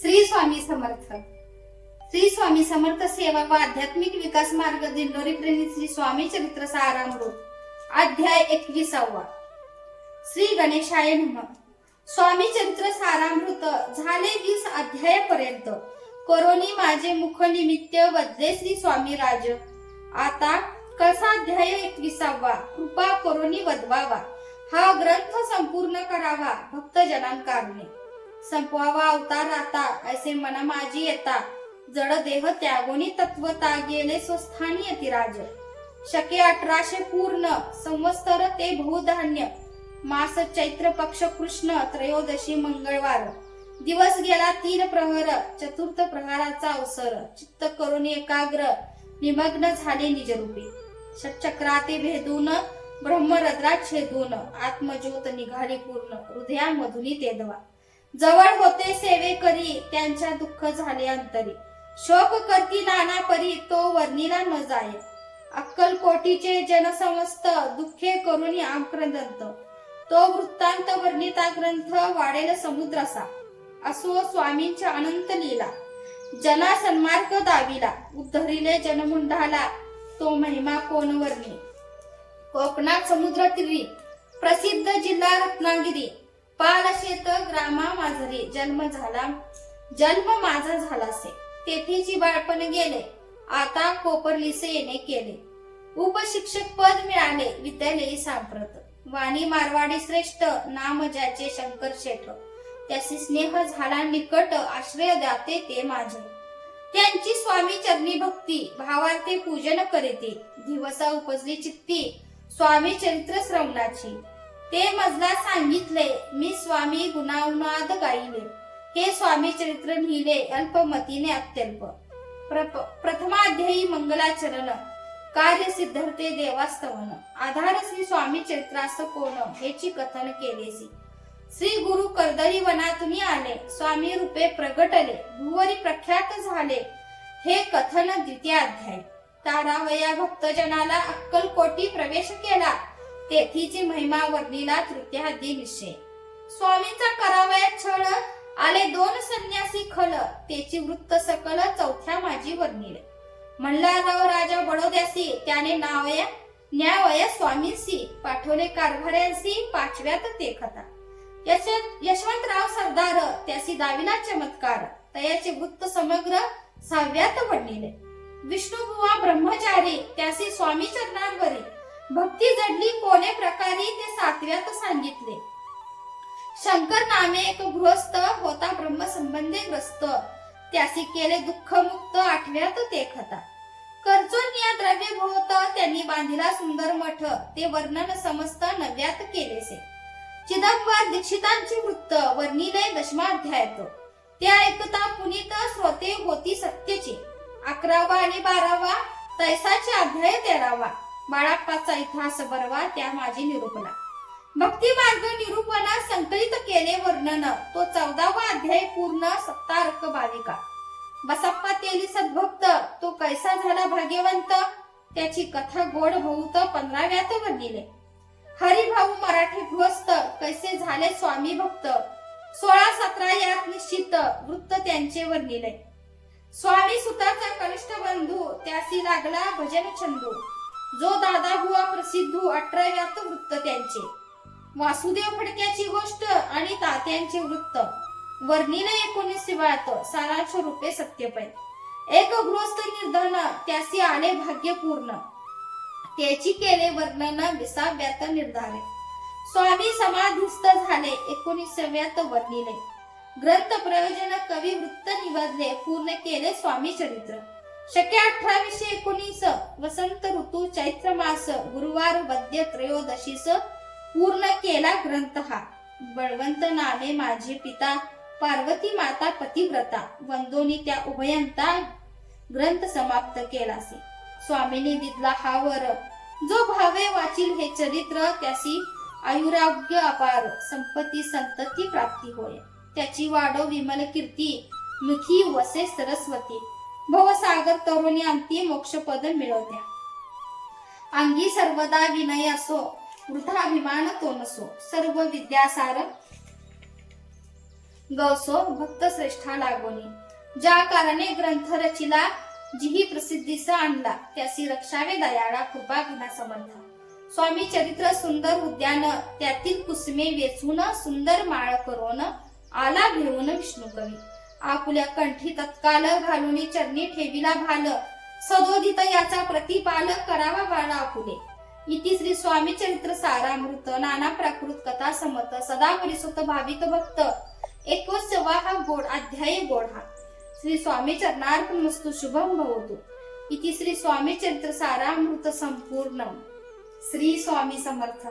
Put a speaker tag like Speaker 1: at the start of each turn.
Speaker 1: श्री स्वामी समर्थ. श्री स्वामी समर्थ सेवा व आध्यात्मिक विकास मार्ग दिंडोरी प्रेमी श्री स्वामी चरित्र सारामृत अध्याय एकविसावा. श्री गणेशाय नम. स्वामी चरित्र सारामृत झाले वीस अध्यायापर्यंत. करोनी माझे मुख निमित्त वदले श्री स्वामी राज. आता कसा अध्याय एकविसावा? कृपा करोनी वदवावा. हा ग्रंथ संपूर्ण करावा भक्तजनांकारणे संपवावा अवतार आता ऐसे मना माझी येता. जड देह त्यागोनी तत्वता गेले स्वस्थानी यतिराज शके अठराशे पूर्ण संवत्सर ते बहुधान्य. मास चैत्र पक्ष कृष्ण त्रयोदशी मंगळवार. दिवस गेला तीन प्रहर चतुर्थ प्रहाराचा अवसर. चित्त करून एकाग्र निमग्न झाले निजरूपी. षटचक्राते भेदून ब्रह्मरद्रात छेदून आत्मज्योत निघाली पूर्ण हृदयामधुनी तेदवा जवळ होते सेवे करी त्यांच्या दुःख झाले अंतरी. शोक करती नाना परी तो वर्णीला न जाय. अक्कल कोटीचे जनसमस्त दुःखे करून आमक्रदंत तो वृत्तांत वर्णिता ग्रंथ वाढेल समुद्रसा असो स्वामींच्या अनंत लीला. जना सन्मार्ग दाविला. उद्धरिले जनमुंडाला तो महिमा कोण वर्णी? कोकणात समुद्र तिरी. प्रसिद्ध जिल्हा रत्नागिरी. पालशेत ग्रामा माझरी जन्म झाला. जन्म माझा झालासे. तेथेची बाळपण गेले. आता कोपरलीसे येणे केले. उपशिक्षक पद मिळाले विद्यालयी सांप्रत. वाणी मारवाडी श्रेष्ठ नाम ज्याचे शंकर शेठ. त्याचे स्नेह झाला निकट आश्रय दाते ते माझे. त्यांची स्वामी चरणी भक्ती भावार्थे पूजन करीते. दिवसा उपजली चित्ती स्वामी चरित्र श्रवणाची. ते मजला सांगितले मी स्वामी गुणावनाद गाईले. हे स्वामी चरित्र लिहिले अल्पमतीने अत्यल्प. प्रथमाध्यायी मंगलाचरण. कार्य सिद्धर्थे देवास्तवन. आधार श्री स्वामी चरित्रास कोण? हेची कथन केलेसी. श्री गुरु कर्दरी वनातून आले. स्वामी रूपे प्रगटले. भुवरी प्रख्यात झाले. हे कथन द्वितीय अध्याय तारावया भक्तजनाला अक्कलकोटी प्रवेश केला. तेथीची महिमा वर्णीला तृतीया दिनशे. स्वामींचा करावया छळ आले दोन संन्यासी खल त्याची वृत्त सकल चौथ्या माझी वर्णिले. मल्हारराव राजा बडोद्यासी त्याने नावया न्यावय स्वामींसी पाठवले कारभाऱ्यांसी पाचव्यात ते खता. यशवंतराव सरदार त्यासी दाविला चमत्कार तयाचे वृत्त समग्र सहाव्यात वर्णिले. विष्णुबुवा ब्रह्मचारी त्यासी स्वामी चरणांवरी. भक्ती जडली कोणे प्रकारे ते सातव्यात सांगितले? शंकर नामे एक गृहस्थ होता ब्रह्मसंबंधी ग्रस्त. त्यासी केले दुःख मुक्त आठव्यात ते खता. कर्जोन्या द्रव्य भोवत त्यांनी बांधिला सुंदर मठ. ते वर्णन समस्त नव्यात केलेसे. चिदंबर दीक्षितांची वृत्त वर्णिले दशमाध्यायात. ते ऐकता पुनीत श्रोते होती सत्यचे. अकरावा आणि बारावा तैसाचे अध्याय तेरावा. बाळाप्पाचा इतिहास बरवा त्या माझी निरूपणा. भक्ती मार्ग निरूपणा संकलित केले वर्णन. तो चौदावा अध्याय पूर्ण सत्तारक बालिका. बसप्पा तेली सद्भक्त. तो कैसा झाला भाग्यवंत? त्याची कथा गोड बहुत पंधराव्यात वर्णिले हरिभाऊ मराठी गृहस्थ. कैसे झाले स्वामी भक्त? सोळा सतरा यात निश्चित वृत्त त्यांचे वर्णिले स्वामी सुताचा कनिष्ठ बंधू त्यासी लागला भजन छंदू जो दादा हुआ प्रसिद्ध अठराव्यात वृत्त त्यांचे. वासुदेव फडक्याची गोष्ट आणि तात्यांचे वृत्त. वर्णिले एकोणीसवात सारांश रूपे सत्यपै एक गृहस्थ निर्धन त्यासी आले भाग्य पूर्ण त्याची केले वर्णन विसाव्यात निर्धारे. स्वामी समाधिस्थ झाले एकोणीसाव्यात वर्णिले. ग्रंथ प्रयोजन कवी वृत्त निवडले पूर्ण केले स्वामी चरित्र. शके अठराशे एकोणीस वसंत ऋतू चैत्र मास गुरुवार वद्य त्रयोदशीस पूर्ण केला ग्रंथ हा. बळवंत नामे माझे पिता पार्वती माता पतिव्रता. वंदोनी त्या उभयंता ग्रंथ समाप्त केलासे. स्वामीने दिदला हा वर. जो भावे वाचील हे चरित्र त्यासी आयुराग्य अपार. संपत्ती संतती प्राप्ती होय. त्याची वाडो विमल कीर्ती मुखी वसे सरस्वती. भवसागर तरुणी अंती मोक्षपद मिळवत्या. अंगी सर्वदा विनय असो वृद्धाभिमान तो नसो. सर्व विद्यासार गौसो भक्त श्रेष्ठा लागोनी. ज्या कारणे ग्रंथ रचिला जिही प्रसिद्धीस आणला त्यासी रक्षावे दयाळा कृपा घना समर्थ. स्वामी चरित्र सुंदर उद्यान त्यातील कुसमे वेचून सुंदर माळ करून आला घेऊन विष्णू कवी आपुल्या कंठी तत्काल घालून चरणी ठेविला भाल. सदोदित याचा प्रतिपाल करावा बाळा आपुले इति श्री स्वामी चरित्र सारामृत नाना प्राकृत कथा समत सदा परिसुत भाविक भक्त. एकोत्सवा हा गोड अध्याय गोड हा. श्री स्वामी चरणार्पणमस्तु शुभम भवतु. इति श्री स्वामी चरित्र सारामृत संपूर्ण. श्री स्वामी समर्थ.